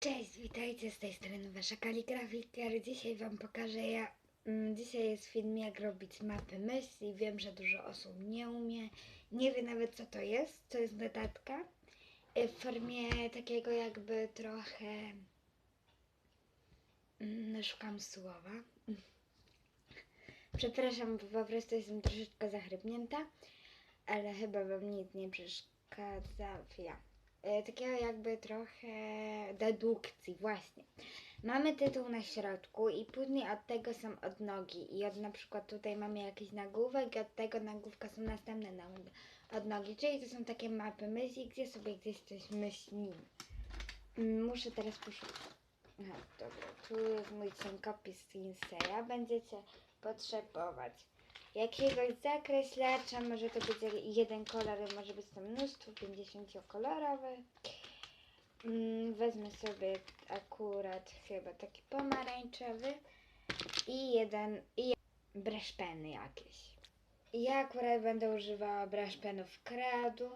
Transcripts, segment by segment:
Cześć, witajcie z tej strony wasza kaligrafiker. Dzisiaj wam pokażę ja. mm, Dzisiaj jest film jak robić mapy myśli. Wiem, że dużo osób nie umie. Nie wie nawet co to jest. To jest notatka. y, W formie takiego jakby trochę. mm, Szukam słowa. Przepraszam, po prostu jestem troszeczkę zachrypnięta, ale chyba wam nic nie przeszkadza. E, takiego jakby trochę dedukcji, właśnie. Mamy tytuł na środku i później od tego są odnogi i od na przykład tutaj mamy jakiś nagłówek i od tego nagłówka są następne odnogi, czyli to są takie mapy myśli, gdzie sobie gdzieś coś myślimy. Mm, Muszę teraz poszukać. Aha, dobra, tu jest mój cienkopis Sinseya. Będziecie potrzebować jakiegoś zakreślacza, może to być jeden kolor, może być to mnóstwo, 50-kolorowy. Mm, Wezmę sobie akurat chyba taki pomarańczowy i jeden, i brush peny jakieś. Ja akurat będę używała brush penów Kradu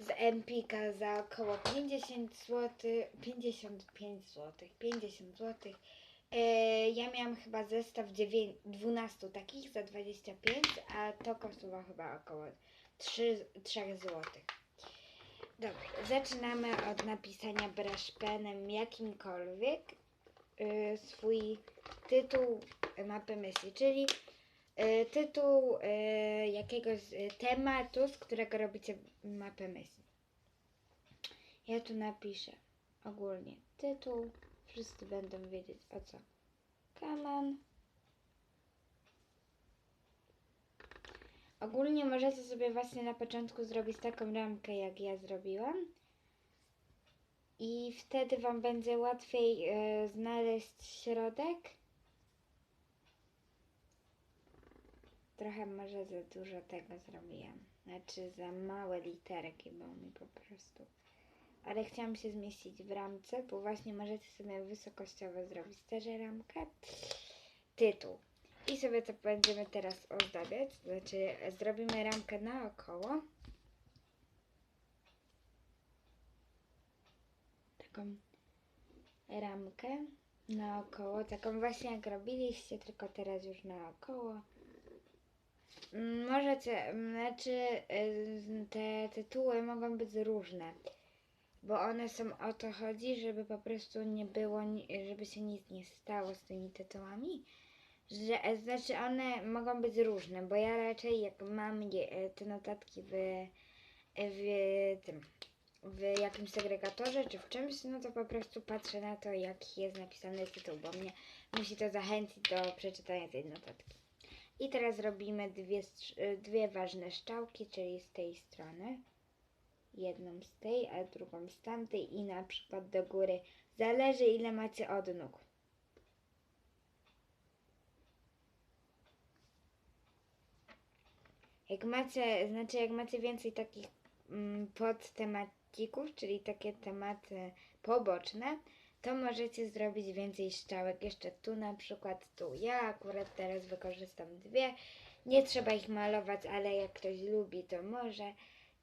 z Empika za około 50 zł, 55 zł, 50 zł. E, ja miałam chyba zestaw 9, 12 takich za 25, a to kosztowało chyba około 3, 3 zł. Dobrze, zaczynamy od napisania brush penem jakimkolwiek y, swój tytuł mapy myśli, czyli y, tytuł y, jakiegoś tematu, z którego robicie mapę myśli. Ja tu napiszę ogólnie tytuł, wszyscy będą wiedzieć o co. Kaman. Ogólnie możecie sobie właśnie na początku zrobić taką ramkę, jak ja zrobiłam. I wtedy Wam będzie łatwiej e, znaleźć środek. Trochę może za dużo tego zrobiłam. Znaczy za małe literki, bo mi po prostu. Ale chciałam się zmieścić w ramce, bo właśnie możecie sobie wysokościowo zrobić też ramkę. Tytuł. I sobie to będziemy teraz ozdabiać. Znaczy zrobimy ramkę naokoło. Taką ramkę naokoło. Taką właśnie jak robiliście, tylko teraz już naokoło. Mm, Możecie, mm, znaczy y, te tytuły mogą być różne bo one są o to chodzi, żeby po prostu nie było, żeby się nic nie stało z tymi tytułami. Że, e, znaczy one mogą być różne, bo ja raczej jak mam je, e, te notatki w, e, w tym, w jakimś segregatorze czy w czymś, no to po prostu patrzę na to, jaki jest napisany tytuł, bo mnie musi to zachęcić do przeczytania tej notatki. I teraz robimy dwie, dwie ważne szczałki, czyli z tej strony jedną z tej, a drugą z tamtej i na przykład do góry. Zależy ile macie odnóg. Jak macie, znaczy jak macie więcej takich mm, czyli takie tematy poboczne, to możecie zrobić więcej szczałek. Jeszcze tu na przykład, tu ja akurat teraz wykorzystam dwie. Nie trzeba ich malować, ale jak ktoś lubi, to może.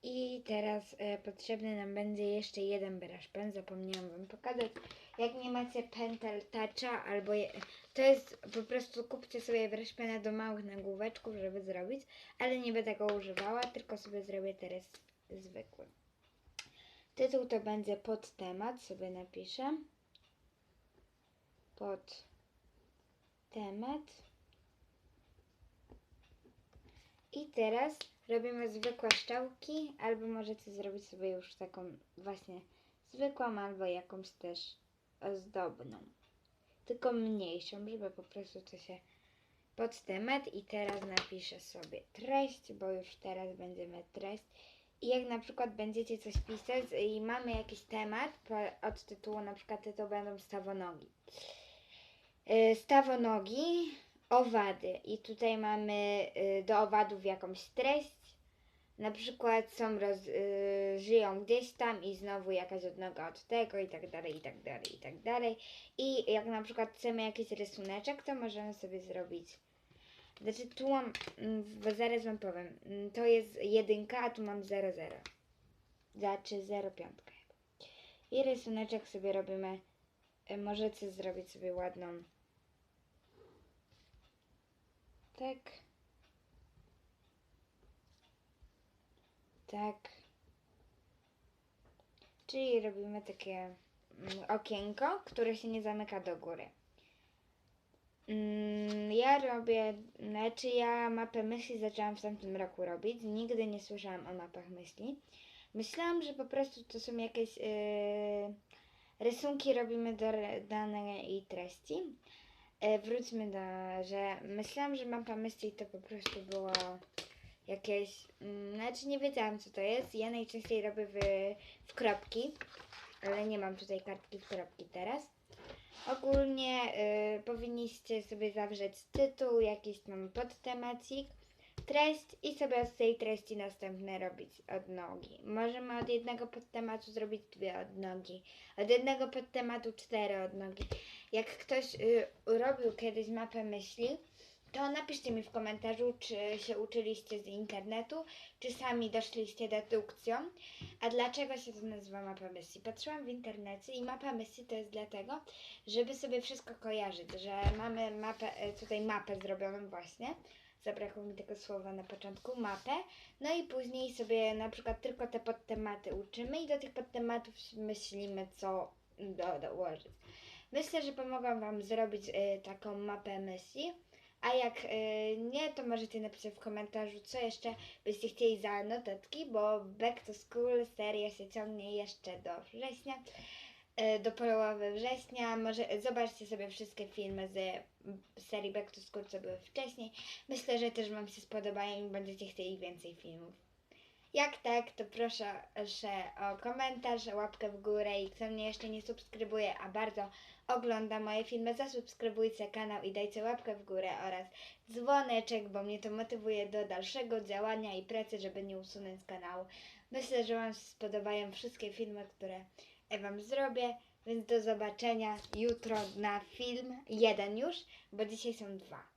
I teraz e, potrzebny nam będzie jeszcze jeden brush pen, zapomniałam Wam pokazać. Jak nie macie pentel toucha albo je, to jest po prostu kupcie sobie brush pena do małych nagłóweczków, żeby zrobić, ale nie będę go używała, tylko sobie zrobię teraz zwykły. Tytuł to będzie pod temat, sobie napiszę. Pod temat. I teraz robimy zwykłe szczałki, albo możecie zrobić sobie już taką właśnie zwykłą, albo jakąś też ozdobną. Tylko mniejszą, żeby po prostu to się pod temat. I teraz napiszę sobie treść, bo już teraz będziemy treść. I jak na przykład będziecie coś pisać i mamy jakiś temat od tytułu, na przykład to będą stawonogi. Yy, Stawonogi, owady. I tutaj mamy y, do owadów jakąś treść. Na przykład są roz, y, żyją gdzieś tam i znowu jakaś odnoga od tego i tak dalej, i tak dalej, i tak dalej. I jak na przykład chcemy jakiś rysuneczek, to możemy sobie zrobić. Znaczy tu mam, mm, w- zaraz wam powiem, Mm, to jest jedynka, a tu mam 0,0. Znaczy 0,5. I rysuneczek sobie robimy. E, Możecie zrobić sobie ładną. Tak. Tak. Czyli robimy takie mm, okienko, które się nie zamyka do góry. Mm, Ja robię, znaczy ja mapę myśli zaczęłam w tamtym roku robić. Nigdy nie słyszałam o mapach myśli. Myślałam, że po prostu to są jakieś yy, rysunki robimy do danej treści. E, wróćmy do, że myślałam, że mapa myśli to po prostu było jakieś, mm, znaczy nie wiedziałam co to jest. Ja najczęściej robię w, w kropki, ale nie mam tutaj kartki w kropki teraz. Ogólnie y, powinniście sobie zawrzeć tytuł, jakiś tam podtemacik, treść i sobie z tej treści następne robić odnogi. Możemy od jednego podtematu zrobić dwie odnogi, od jednego podtematu cztery odnogi. Jak ktoś y, robił kiedyś mapę myśli, to napiszcie mi w komentarzu, czy się uczyliście z internetu, czy sami doszliście dedukcją. A dlaczego się to nazywa mapa myśli? Patrzyłam w internecie i mapa myśli to jest dlatego, żeby sobie wszystko kojarzyć, że mamy mapę, e, tutaj mapę zrobioną właśnie, zabrakło mi tego słowa na początku, mapę, no i później sobie na przykład tylko te podtematy uczymy i do tych podtematów myślimy, co do, dołożyć. Myślę, że pomogłam Wam zrobić e, taką mapę myśli, a jak e, nie, to możecie napisać w komentarzu, co jeszcze byście chcieli za notatki, bo Back to School seria się ciągnie jeszcze do września do połowy września. Może zobaczcie sobie wszystkie filmy z mm, serii Back to School, co były wcześniej. Myślę, że też Wam się spodobają i będziecie chcieli więcej filmów. Jak tak, to proszę o komentarz, łapkę w górę i kto mnie jeszcze nie subskrybuje, a bardzo ogląda moje filmy, zasubskrybujcie kanał i dajcie łapkę w górę oraz dzwoneczek, bo mnie to motywuje do dalszego działania i pracy, żeby nie usunąć z kanału. Myślę, że Wam się spodobają wszystkie filmy, które Wam zrobię, więc do zobaczenia jutro na film jeden już, bo dzisiaj są dwa.